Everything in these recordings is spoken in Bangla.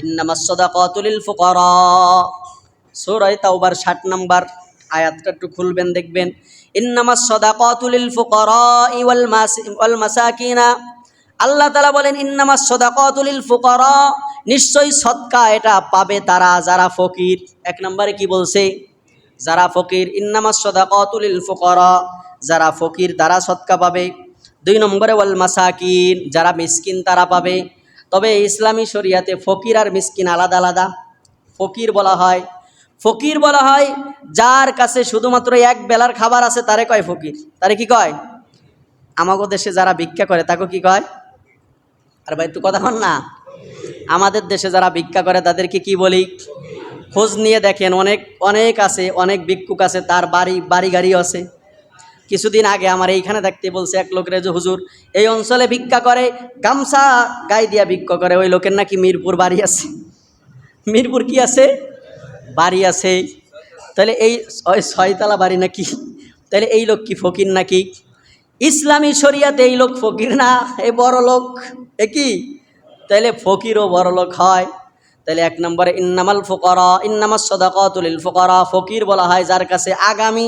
ইন্নামাস সাদাকাতুল লিল ফুকারা। সূরা তাওবার 60 নাম্বার আয়াতটা একটু খুলবেন, দেখবেন। ইন্নামাস সাদাকাতুল লিল ফুকারা ওয়াল ওয়াল মাসাকিনা। আল্লাহ তাআলা বলেন, ইন্নামাস সাদাকাতুল লিল ফুকারা, নিশ্চয়ই সদকা এটা পাবে তারা যারা ফকির। এক নম্বরে কি বলছে? যারা ফকির, ইন্নামাস সাদাকাতুল লিল ফুকারা, যারা ফকির তারা সদকা পাবে। দুই নম্বরে ওয়াল মাসাকিন, যারা মিসকিন তারা পাবে। তবে ইসলামী শরিয়াতে ফকির আর মিসকিন আলাদা আলাদা। ফকির বলা হয়। ফকির বলা হয়, যার কাছে শুধুমাত্র এক বেলার খাবার আছে, তারে কয় ফকির। তারে কি কয়? আমাগো দেশে যারা ভিক্ষা করে, তাকে কি কয়? আর ভাই তুই কথা হন না। আমাদের দেশে যারা ভিক্ষা করে, তাদেরকে কি বলি? খোঁজ নিয়ে দেখেন, অনেক অনেক আছে, অনেক ভিক্ষুক আছে, তার বাড়ি বাড়ি গাড়ি আছে। কিছুদিন আগে আমার এইখানে দেখতে বলছে এক লোকের যে, হুজুর, এই অঞ্চলে ভিক্ষা করে, গামছা গায়ে দিয়া ভিক্ষা করে, ওই লোকের নাকি মিরপুর বাড়ি আছে। মিরপুর কি আছে? বাড়ি আছে। তাহলে এই ছয়তলা বাড়ি নাকি? তাহলে এই লোক কি ফকির নাকি? ইসলামী শরিয়াতে এই লোক ফকির না এই বড় লোক, এ কি? তাহলে ফকিরও বড় লোক হয়। তাহলে এক নম্বরে, ইন্নামাল ফকরা, ইন্নামাস সদাকতুলিল ফকরা ফকির বলা হয় যার কাছে আগামী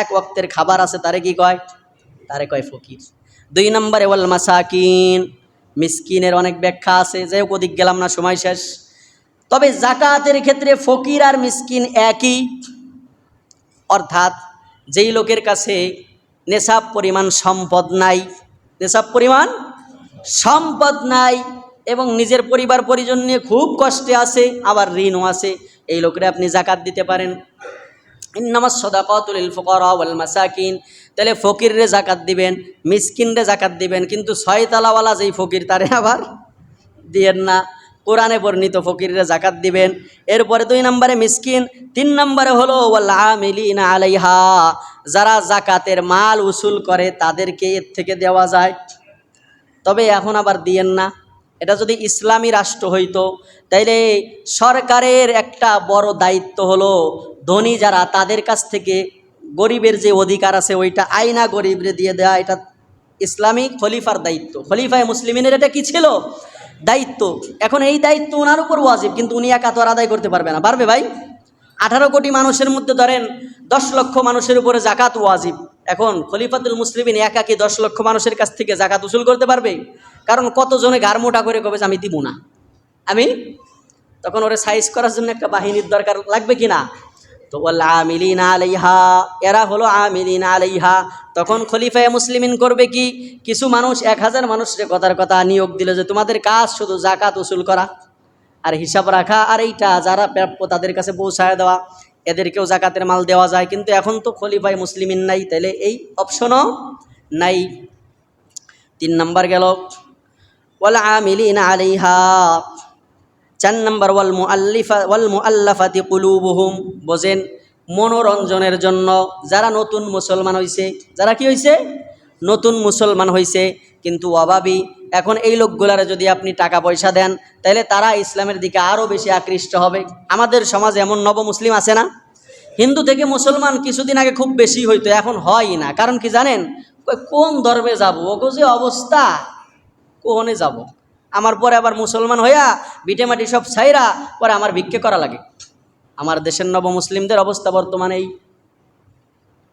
এক ওক্তের খাবার আছে, তারে কি কয়? তারে কয় ফকির। দুই নম্বরে, ওয়াল মাসাকিন মিসকিনের অনেক ব্যাখ্যা আছে যে ওদিক গেলাম না, সময় শেষ। তবে জাকাতের ক্ষেত্রে ফকির আর মিসকিন একই। অর্থাৎ যেই লোকের কাছে নেশাব পরিমাণ সম্পদ নাই, নেশাব পরিমাণ সম্পদ নাই এবং নিজের পরিবার পরিজন নিয়ে খুব কষ্টে আছে আবার ঋণও আছে এই লোকেরা আপনি জাকাত দিতে পারেন। ইন্নামাস সদাকাতুল ফুকারা ওয়াল মাসাকিন। তাহলে ফকিররে জাকাত দিবেন, মিসকিনরে জাকাত দিবেন, কিন্তু ছয়তলাওয়ালা যেই ফকির, তারে আবার দিয়েন না। কোরআনে বর্ণিত ফকিররে জাকাত দিবেন। এরপরে দুই নম্বরে মিসকিন, তিন নম্বরে হলো ওয়াল আমিলিনা আলাইহা। যারা জাকাতের মাল উসুল করে, তাদেরকে এর থেকে দেওয়া যায়। তবে এখন আবার দিয়েন না। এটা যদি ইসলামী রাষ্ট্র হইতো, তাইলে সরকারের একটা বড় দায়িত্ব হলো ধনী যারা, তাদের কাছ থেকে গরিবের যে অধিকার আছে, ওইটা আয়না গরিবরে দিয়ে দেয়া, এটা ইসলামিক খলিফার দায়িত্ব। খলিফায় মুসলিমিনের এটা কি ছিল? দায়িত্ব। এখন এই দায়িত্ব ওনার উপর ওয়াজিব, কিন্তু উনি একা তো আর আদায় করতে পারবে না। পারবে ভাই? আঠারো কোটি মানুষের মধ্যে ধরেন দশ লক্ষ মানুষের উপরে জাকাত ওয়াজিব। এখন খলিফাতুল মুসলিমিন একা কি দশ লক্ষ মানুষের কাছ থেকে জাকাত উসুল করতে পারবে? কারণ কতজনে গার মোটা করে কবে আমি দিব না? আমি তখন ওরে সাইজ করার জন্য একটা বাহিনীর দরকার লাগবে কি না? তো বলল আমিলিনা আলাইহা, এরা হলো আমিলিনা আলাইহা। তখন খলিফায় মুসলিমিন করবে কি? কিছু মানুষ, এক হাজার মানুষের কথার কথা নিয়োগ দিল যে তোমাদের কাজ শুধু জাকাত উসুল করা। আর হিসাব রাখা আর এইটা, যারা প্রাপ্য তাদের কাছে পৌঁছায় দেওয়া। এদেরকেও জাকাতের মাল দেওয়া যায়। কিন্তু এখন তো খলিফাই মুসলিমিন নাই, তাহলে এই অপশনও নাই। তিন নাম্বার গেল, ওয়াল আমিলিনা আলাইহা। চার নম্বর, ওয়াল মুআল্লিফা, ওয়াল মুআল্লাফাতি কুলুবুহুম। বোঝেন, মনোরঞ্জনের জন্য যারা নতুন মুসলমান হইছে, যারা কি হয়েছে নতুন মুসলমান হইছে। কিন্তু অভাবী এখন এই লোকগুলারে যদি আপনি টাকা পয়সা দেন তাহলে তারা ইসলামের দিকে আরও বেশি আকৃষ্ট হবে। আমাদের সমাজে এমন নব মুসলিম আছে না? হিন্দু থেকে মুসলমান কিছুদিন আগে খুব বেশি হইতো, এখন হয় না। কারণ কি জানেন? কোন ধর্মে যাব? ওগো যে অবস্থা। কোনে যাব? আমার পরে আবার মুসলমান হইয়া বিটেমাটি সব ছাইরা পরে আমার ভিক্ষে করা লাগে। আমার দেশের নব মুসলিমদের অবস্থা বর্তমানে এই।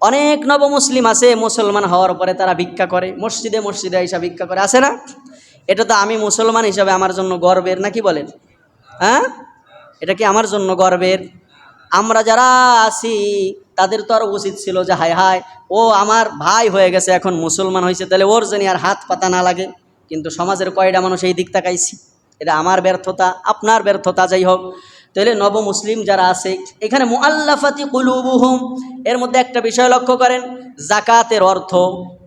অনেক নব মুসলিম আছে, মুসলমান হওয়ার পরে তারা ভিক্ষা করে, মসজিদে মসজিদে এসে ভিক্ষা করে, আছে না? এটা তো আমি মুসলমান হিসাবে আমার জন্য গর্বের, নাকি বলেন? হ্যাঁ? এটা কি আমার জন্য গর্বের? আমরা যারা আছি, তাদের তো আরও উচিত ছিল যে, হায় হায়, ও আমার ভাই হয়ে গেছে, এখন মুসলমান হয়েছে তাহলে ওর জানি আর হাত পাতা না লাগে। কিন্তু সমাজের কয়টা মানুষ এই দিক তাকাইছি? এটা আমার ব্যর্থতা, আপনার ব্যর্থতা যাই হোক। তাহলে নব মুসলিম যারা আছে, এখানে মুআল্লাফাতি কুলুবুহুম। এর মধ্যে একটা বিষয় লক্ষ্য করেন জাকাতের অর্থ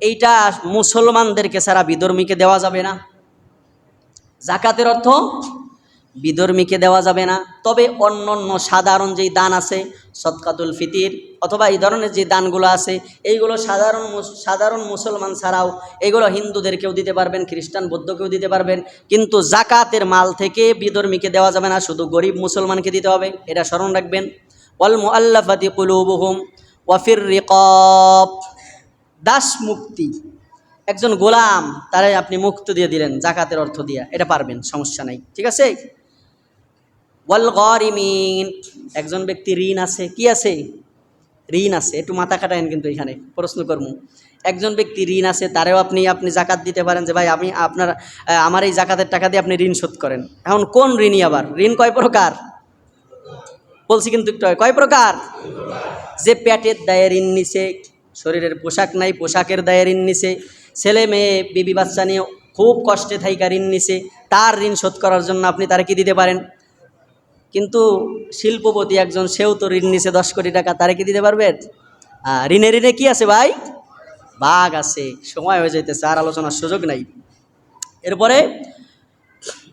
এইটা মুসলমানদেরকে সারা বিধর্মীকে দেওয়া যাবে না। জাকাতের অর্থ বিধর্মীকে দেওয়া যাবে না। তবে অন্য অন্য সাধারণ যেই দান আছে সৎকাতুল ফিতির অথবা এই ধরনের যে দানগুলো আছে, এইগুলো সাধারণ সাধারণ মুসলমান ছাড়াও এগুলো হিন্দুদেরকেও দিতে পারবেন, খ্রিস্টান বৌদ্ধকেও দিতে পারবেন। কিন্তু জাকাতের মাল থেকে বিধর্মীকে দেওয়া যাবে না, শুধু গরিব মুসলমানকে দিতে হবে, এটা স্মরণ রাখবেন। ওয়াল মুআল্লাফাতি কুলুবুহুম ওয়াফির রিকব। দাস মুক্তি, একজন গোলাম, তারে আপনি মুক্ত দিয়ে দিলেন, জাকাতের অর্থ দিয়া, এটা পারবেন, সমস্যা নাই, ঠিক আছে? ওয়াল গরিমিন। একজন ব্যক্তি ঋণ আছে, কি আছে? ঋণ আছে। একটু মাথা কাটায়েন কিন্তু এখানে, প্রশ্ন করব একজন ব্যক্তি ঋণ আছে, তারেও আপনি আপনি জাকাত দিতে পারেন যে, ভাই, আমি আপনার আমার এই জাকাতের টাকা দিয়ে আপনি ঋণ শোধ করেন। এখন কোন ঋণই আবার? ঋণ কয় প্রকার? বলছি কিন্তু কয় প্রকার? যে পেটের দায়ে ঋণ নিছে, শরীরের পোশাক নাই, পোশাকের দায়ে ঋণ নিছে, ছেলে মেয়ে, বিবি বাচ্চা নিয়ে খুব কষ্টে থাইকা ঋণ নিছে, তার ঋণ শোধ করার জন্য আপনি তারা কি দিতে পারেন? কিন্তু শিল্পপতি একজন, সেও তো ঋণ নিছে দশ কোটি টাকা, তারা কি দিতে পারবেন ঋণে ঋণে কি আছে ভাই? বাঘ আছে, সময় হয়ে যাইতেছে, আর আলোচনার সুযোগ নাই। এরপরে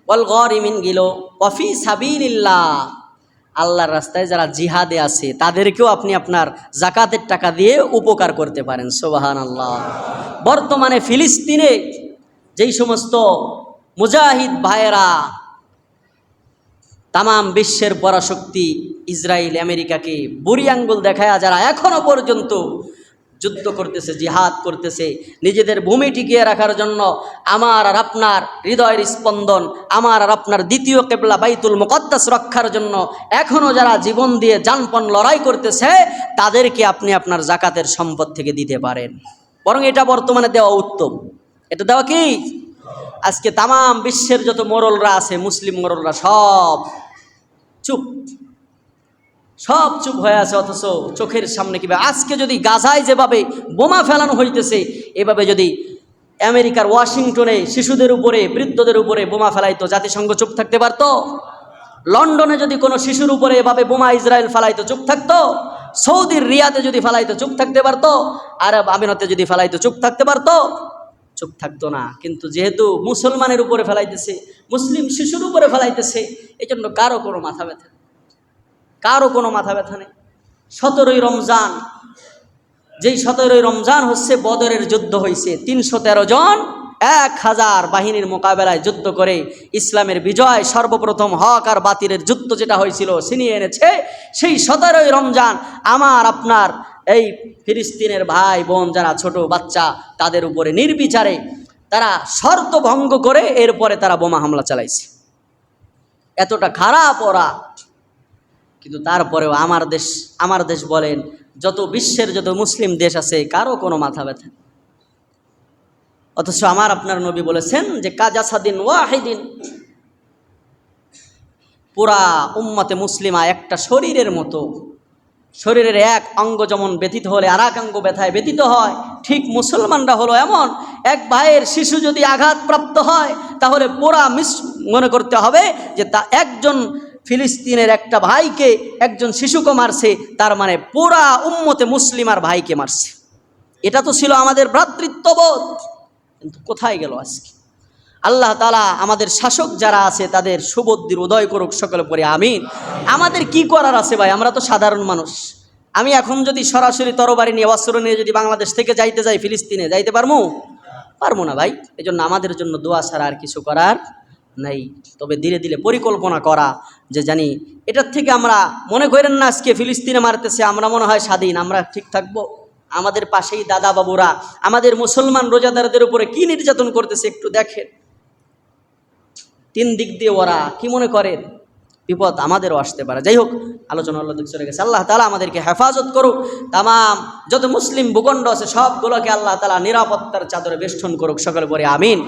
বল গরিমিন গিল অফি সাবিল্লাহ আল্লাহর রাস্তায় যারা জিহাদে আছে, তাদেরকেও আপনি আপনার জাকাতের টাকা দিয়ে উপকার করতে পারেন সোবাহান আল্লাহ বর্তমানে ফিলিস্তিনে যেই সমস্ত মুজাহিদ ভাইয়েরা তামাম বিশ্বের পরাশক্তি ইসরায়েল, আমেরিকাকে বুড়ি আঙ্গুল দেখায় যারা এখনও পর্যন্ত যুদ্ধ করতেছে, জিহাদ করতেছে, নিজেদের ভূমি টিকিয়ে রাখার জন্য আমার আর আপনার হৃদয়ের স্পন্দন, আমার আর আপনার দ্বিতীয় কেবলা বাইতুল মুকদ্দাস রক্ষার জন্য এখনও যারা জীবন দিয়ে যানপন লড়াই করতেছে, তাদেরকে আপনি আপনার জাকাতের সম্পদ থেকে দিতে পারেন। বরং এটা বর্তমানে দেওয়া উত্তম। এটা দেওয়া কি? আজকে তামাম বিশ্বের যত মোরলরা আছে, মুসলিম মোরলরা সব চুপ। সব চুপ হয়ে আছে, অথচ চোখের সামনে কীভাবে আজকে যদি গাজায় যেভাবে বোমা ফেলানো হইতেছে, এভাবে যদি আমেরিকার ওয়াশিংটনে শিশুদের উপরে, বৃদ্ধদের উপরে বোমা ফেলাইতো, জাতিসংঘ চুপ থাকতে পারত? লন্ডনে যদি কোনো শিশুর উপরে এভাবে বোমা ইসরায়েল ফেলাইতো, চুপ থাকতো? সৌদির রিয়াতে যদি ফেলাইতো, চুপ থাকতে পারতো? আরব আমিনতে যদি ফেলাইতো, চুপ থাকতে পারতো? চুপ থাকতো না। কিন্তু যেহেতু মুসলমানের উপরে ফেলাইতেছে, মুসলিম শিশুর উপরে ফেলাইতেছে এই জন্য কারও কোনো মাথা ব্যথা। কারও কোনো মাথা ব্যথা নেই। সতেরোই রমজান, যেই সতেরোই রমজান হচ্ছে বদরের যুদ্ধ হয়েছে তিনশো তেরো জন, এক হাজার বাহিনীর মোকাবেলায় যুদ্ধ করে ইসলামের বিজয়, সর্বপ্রথম হক আর বাতিলের যুদ্ধ যেটা হয়েছিল ছিনিয়ে এনেছে। সেই সতেরোই রমজান আমার, আপনার এই ফিলিস্তিনের ভাই বোন যারা ছোট বাচ্চা, তাদের উপরে নির্বিচারে তারা শর্ত ভঙ্গ করে এরপরে তারা বোমা হামলা চালাইছে। এতটা খারাপ ওরা। কিন্তু তারপরেও আমার দেশ আমার দেশ বলেন, যত বিশ্বের যত মুসলিম দেশ আছে, কারও কোনো মাথা ব্যথা অথচ আমার আপনার নবী বলেছেন যে কাজা সাদিন ওয়াহিদিন। পুরা উম্মতে মুসলিমা একটা শরীরের মতো শরীরের এক অঙ্গ যেমন ব্যথিত হলে আর এক অঙ্গ ব্যথায় ব্যথিত হয়, ঠিক মুসলমানরা হলো এমন। এক ভাইয়ের শিশু যদি আঘাতপ্রাপ্ত হয়, তাহলে পুরা মিস মনে করতে হবে যে তা একজন ফিলিস্তিনের একটা ভাইকে, একজন শিশুকে মারছে, তার মানে পুরা উম্মতে মুসলিমার ভাইকে মারছে। এটা তো ছিল আমাদের ভ্রাতৃত্ববোধ। কিন্তু কোথায় গেল আজকে? আল্লাহ তালা আমাদের শাসক যারা আছে, তাদের সুবুদ্ধির উদয় করুক সকলে পরে আমিন। আমাদের কি করার আছে ভাই? আমরা তো সাধারণ মানুষ। আমি এখন যদি সরাসরি তরবারি নিয়ে, অস্ত্র নিয়ে যদি বাংলাদেশ থেকে যাইতে যাই, ফিলিস্তিনে, যাইতে পারব পারব না ভাই। এই জন্য আমাদের জন্য দোয়া ছাড়া আর কিছু করার নাই। তবে ধীরে ধীরে পরিকল্পনা করা যে জানি, এটার থেকে আমরা মনে করেন না আজকে ফিলিস্তিনে মারতেছে, আমরা মনে হয় স্বাধীন, আমরা ঠিক থাকব। আমাদের পাশেই দাদা বাবুরা, আমাদের মুসলমান রোজাদারদের উপরে কি নির্যাতন করতেছে একটু দেখেন। তিন দিক দিয়ে ওরা কি মনে করেন বিপদ আমাদেরও আসতে পারে। যাই হোক, আলোচনা আল্লাহ চলে গেছে আল্লাহ তালা আমাদেরকে হেফাজত করুক। তামাম যত মুসলিম ভূখণ্ড আছে, সবগুলোকে আল্লাহ তালা নিরাপত্তার চাদরে বেষ্টন করুক। সকলে পরে আমিন।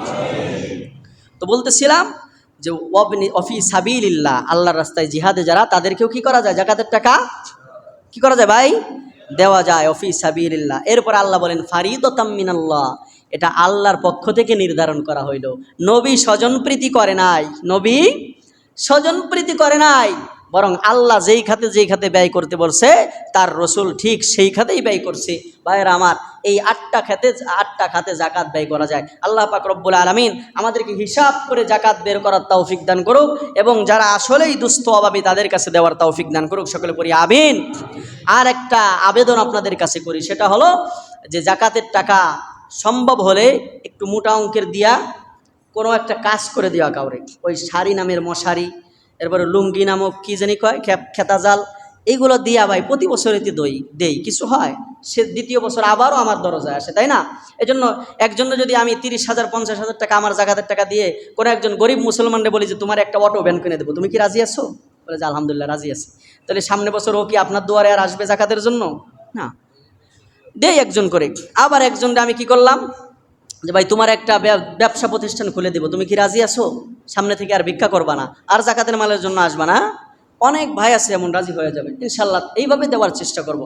তো বলতেছিলাম যে অবনি অফি সাবিল্লাহ আল্লাহর রাস্তায় জিহাদে যারা, তাদেরকেও কি করা যায়? জাকাতের টাকা? কি করা যায় ভাই? দেওয়া যায় অফি সাবিল্লাহ এরপর আল্লাহ বলেন ফারিদ তাম্মিনাল্লাহ এটা আল্লাহর পক্ষ থেকে নির্ধারণ করা হইল। নবী স্বজনপ্রীতি করে নাই। নবী স্বজনপ্রীতি করে নাই। বরং আল্লাহ যেই খাতে যেই খাতে ব্যয় করতে বলছে, তার রসুল ঠিক সেই খাতেই ব্যয় করছে। ভাইয়েরা আমার, এই আটটা খাতে আটটা খাতে জাকাত ব্যয় করা যায়। আল্লাহ পাক রব্বুল আলমিন আমাদেরকে হিসাব করে জাকাত বের করার তৌফিক দান করুক এবং যারা আসলেই দুস্থ অভাবী, তাদের কাছে দেওয়ার তৌফিক দান করুক। সকলে করি আমিন। আর একটা আবেদন আপনাদের কাছে করি, সেটা হলো যে জাকাতের টাকা সম্ভব হলে একটু মোটা অঙ্কের দিয়া কোনো একটা কাজ করে দেওয়া কাউরে। ওই শাড়ি নামের মশারি, এরপরে লুঙ্গি নামক কী জানি কয় খেতা জাল এইগুলো দিয়া ভাই প্রতি বছরেতে দই, দেই। কিছু হয়? সে দ্বিতীয় বছর আবারও আমার দরজায় আসে, তাই না? এই জন্য একজন যদি আমি তিরিশ হাজার, পঞ্চাশ হাজার টাকা আমার জাগাতের টাকা দিয়ে কোনো একজন গরিব মুসলমানরে বলি যে, তোমার একটা অটো ভ্যান কিনে দেবো। তুমি কি রাজি আছো? বলে যে, আলহামদুলিল্লাহ, রাজি আছি। তাহলে সামনে বছর ও কি আপনার দুয়ারে আর আসবে জাকাতের জন্য? না। দেই একজন করে। আবার একজনকে আমি কি করলাম? যে ভাই, তোমার একটা ব্যবসা প্রতিষ্ঠান খুলে দেবো। তুমি কি রাজি আছো? সামনে থেকে আর ভিক্ষা করবা না। আর জাকাতের মালের জন্য আসবা না? অনেক ভাই আছে এমন রাজি হয়ে যাবে। ইনশাল্লাহ এইভাবে দেওয়ার চেষ্টা করব।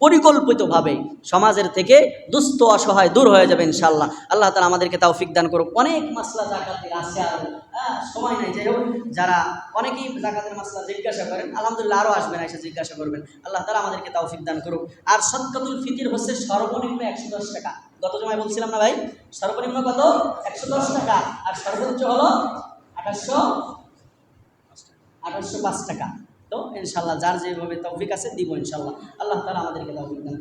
পরিকল্পিতভাবে সমাজের থেকে দুস্থ অসহায় দূর হয়ে যাবে ইনশাল্লাহ আল্লাহ তালা আমাদেরকে তাও দান করুক। অনেক মাসলা জাকাতের আছে আর হ্যাঁ, সময় নাই। যাই হোক যারা অনেকেই জাকাতের মাসলা জিজ্ঞাসা করেন আলহামদুলিল্লাহ আরও আসবেন এসে জিজ্ঞাসা করবেন। আল্লাহ তালা আমাদেরকে তাও দান করুক। আর সৎকাতুল ফিতির হচ্ছে সর্বনিম্ন একশো দশ টাকা। গত জমায় বলছিলাম না ভাই? সর্বনিম্ন কত? একশো দশ টাকা। আর সর্বোচ্চ হলো আঠাশশো আঠাশশো পাঁচ টাকা। তো ইনশাল্লাহ যার যেভাবে তৌফিক আছে দিব ইনশাল্লাহ। আল্লাহ তালা আমাদেরকে তৌফিক দান